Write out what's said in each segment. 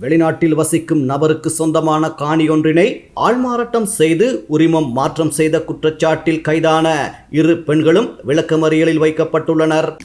வெளிநாட்டில் வசிக்கும் நபருக்கு சொந்தமான காணி ஒன்றினை ஆள்மாறாட்டம் செய்து உரிமம் மாற்றம் செய்த குற்றச்சாட்டில் கைதான இரு பெண்களும் விளக்கமறியலில் வைக்கப்பட்டுள்ளனர்.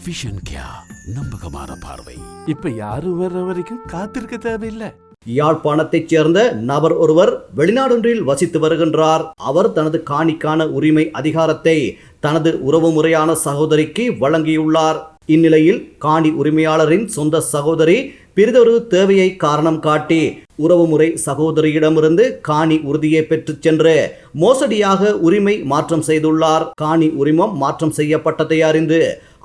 நம்பகமான பார்வை. இப்ப யாரும் வர்ற வரைக்கும் காத்திருக்க தேவையில்லை. யாழ்ப்பாணத்தைச் சேர்ந்த நபர் ஒருவர் வெளிநாடொன்றில் வசித்து வருகின்றார். அவர் தனது காணிக்கான உரிமை அதிகாரத்தை தனது உறவுமுறையான சகோதரிக்கு வழங்கியுள்ளார். இந்நிலையில் காணி உரிமையாளரின் சொந்த சகோதரி பிறிதொரு தேவையை காரணம் காட்டி உறவுமுறை சகோதரியிடமிருந்து காணி உறுதியை பெற்றுச் சென்று மோசடியாக உரிமை மாற்றம் செய்துள்ளார். காணி உரிமம் மாற்றம் செய்யப்பட்டதை அறிந்து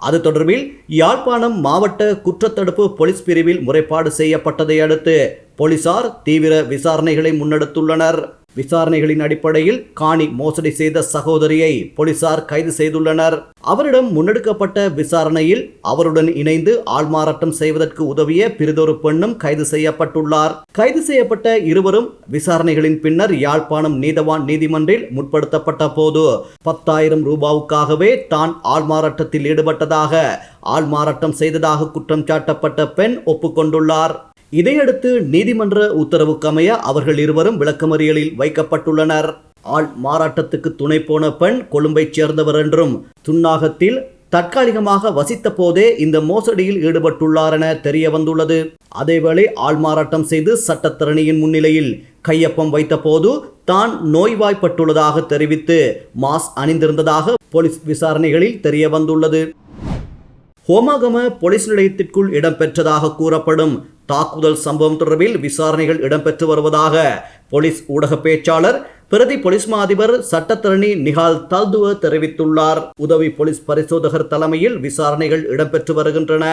அது தொடர்பில் யாழ்ப்பாணம் மாவட்ட குற்றத்தடுப்பு போலீஸ் பிரிவில் முறைப்பாடு செய்யப்பட்டதை அடுத்து போலீசார் தீவிர விசாரணைகளை முன்னெடுத்துள்ளனர். விசாரணைகளின் அடிப்படையில் காணி மோசடி செய்த சகோதரியை போலீசார் கைது செய்துள்ளனர். அவரிடம் முன்னெடுக்கப்பட்ட விசாரணையில் அவருடன் இணைந்து ஆள்மாறாட்டம் செய்வதற்கு உதவிய பிரிதொரு பெண்ணும் கைது செய்யப்பட்டுள்ளார். கைது செய்யப்பட்ட இருவரும் விசாரணைகளின் பின்னர் யாழ்ப்பாணம் நீதவான் நீதிமன்றில் முற்படுத்தப்பட்ட போது பத்தாயிரம் ரூபாவுக்காகவே தான் ஆள்மாறாட்டத்தில் ஈடுபட்டதாக ஆள்மாறாட்டம் செய்ததாக குற்றம் சாட்டப்பட்ட பெண் ஒப்புக்கொண்டுள்ளார். இதையடுத்து நீதிமன்ற உத்தரவுக்கமைய அவர்கள் இருவரும் விளக்கமறியலில் வைக்கப்பட்டுள்ளனர். ஆள் மாறாட்டத்துக்கு துணை போன பெண் கொழும்பைச் சேர்ந்தவர் என்றும் துன்னாகத்தில் தற்காலிகமாக வசித்த போதே இந்த மோசடியில் ஈடுபட்டுள்ளார் என தெரிய வந்துள்ளது. அதேவேளை ஆள்மாறாட்டம் செய்து சட்டத்தரணியின் முன்னிலையில் கையொப்பம் வைத்தபோது தான் நோய்வாய்ப்பட்டுள்ளதாக தெரிவித்து மாஸ் அணிந்திருந்ததாக போலீஸ் விசாரணைகளில் தெரிய வந்துள்ளது. ஹோமாகம போலீஸ் நிலையத்திற்குள் இடம்பெற்றதாக கூறப்படும் தாக்குதல் சம்பவம் தொடர்பில் விசாரணைகள் இடம்பெற்று வருவதாக போலீஸ் ஊடக பேச்சாளர் பிரதி போலீஸ் மா அதிபர் சட்டத்தரணி நிகால் தால்துவ தெரிவித்துள்ளார். உதவி போலீஸ் பரிசோதகர் தலைமையில் விசாரணைகள் இடம்பெற்று வருகின்றன.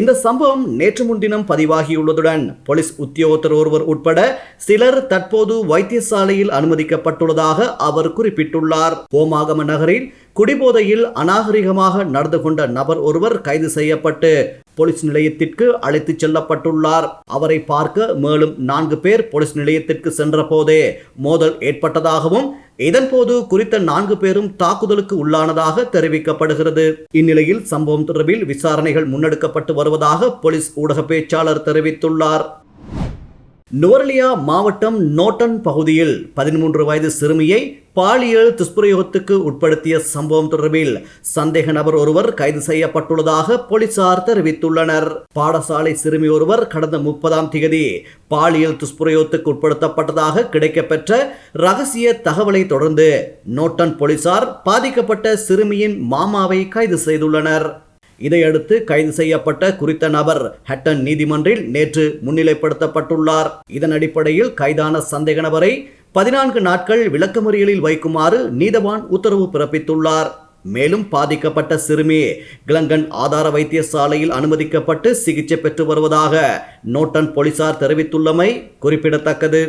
இந்த சம்பவம் நேற்று முன்தினம் பதிவாகியுள்ளதுடன் போலீஸ் உத்தியோகத்தர் ஒருவர் உட்பட சிலர் தற்போது வைத்தியசாலையில் அனுமதிக்கப்பட்டுள்ளதாக அவர் குறிப்பிட்டுள்ளார். ஓமாகம நகரில் குடிபோதையில் அநாகரிகமாக நடந்து கொண்ட நபர் ஒருவர் கைது செய்யப்பட்டு போலீஸ் நிலையத்திற்கு அழைத்துச் செல்லப்பட்டுள்ளார். அவரை பார்க்க மேலும் நான்கு பேர் போலீஸ் நிலையத்திற்கு சென்றபோதே மோதல் ஏற்பட்டதாகவும் இதன்போது குறித்த நான்கு பேரும் தாக்குதலுக்கு உள்ளானதாக தெரிவிக்கப்படுகிறது. இந்நிலையில் சம்பவம் தொடர்பில் விசாரணைகள் முன்னெடுக்கப்பட்டு வருவதாக போலீஸ் ஊடக பேச்சாளர் தெரிவித்துள்ளார். நுவரலியா மாவட்டம் நோட்டன் பகுதியில் பதிமூன்று வயது சிறுமியை பாலியல் துஷ்பிரயோகத்துக்கு உட்படுத்திய சம்பவம் தொடர்பில் சந்தேக நபர் ஒருவர் கைது செய்யப்பட்டுள்ளதாக போலீசார் தெரிவித்துள்ளனர். பாடசாலை சிறுமி ஒருவர் கடந்த முப்பதாம் தேதி பாலியல் துஷ்பிரயோகத்துக்கு உட்படுத்தப்பட்டதாக கிடைக்கப்பெற்ற ரகசிய தகவலை தொடர்ந்து நோட்டன் போலீசார் பாதிக்கப்பட்ட சிறுமியின் மாமாவை கைது செய்துள்ளனர். இதையடுத்து கைது செய்யப்பட்ட குறித்த நபர் ஹட்டன் நீதிமன்றில் நேற்று முன்னிலைப்படுத்தப்பட்டுள்ளார். இதன் அடிப்படையில் கைதான சந்தேக நபரை பதினான்கு நாட்கள் விளக்கமறியலில் வைக்குமாறு நீதவான் உத்தரவு பிறப்பித்துள்ளார். மேலும் பாதிக்கப்பட்ட சிறுமி கிளங்கன் ஆதார வைத்தியசாலையில் அனுமதிக்கப்பட்டு சிகிச்சை பெற்று வருவதாக நோட்டன் போலீசார் தெரிவித்துள்ளமை குறிப்பிடத்தக்கது.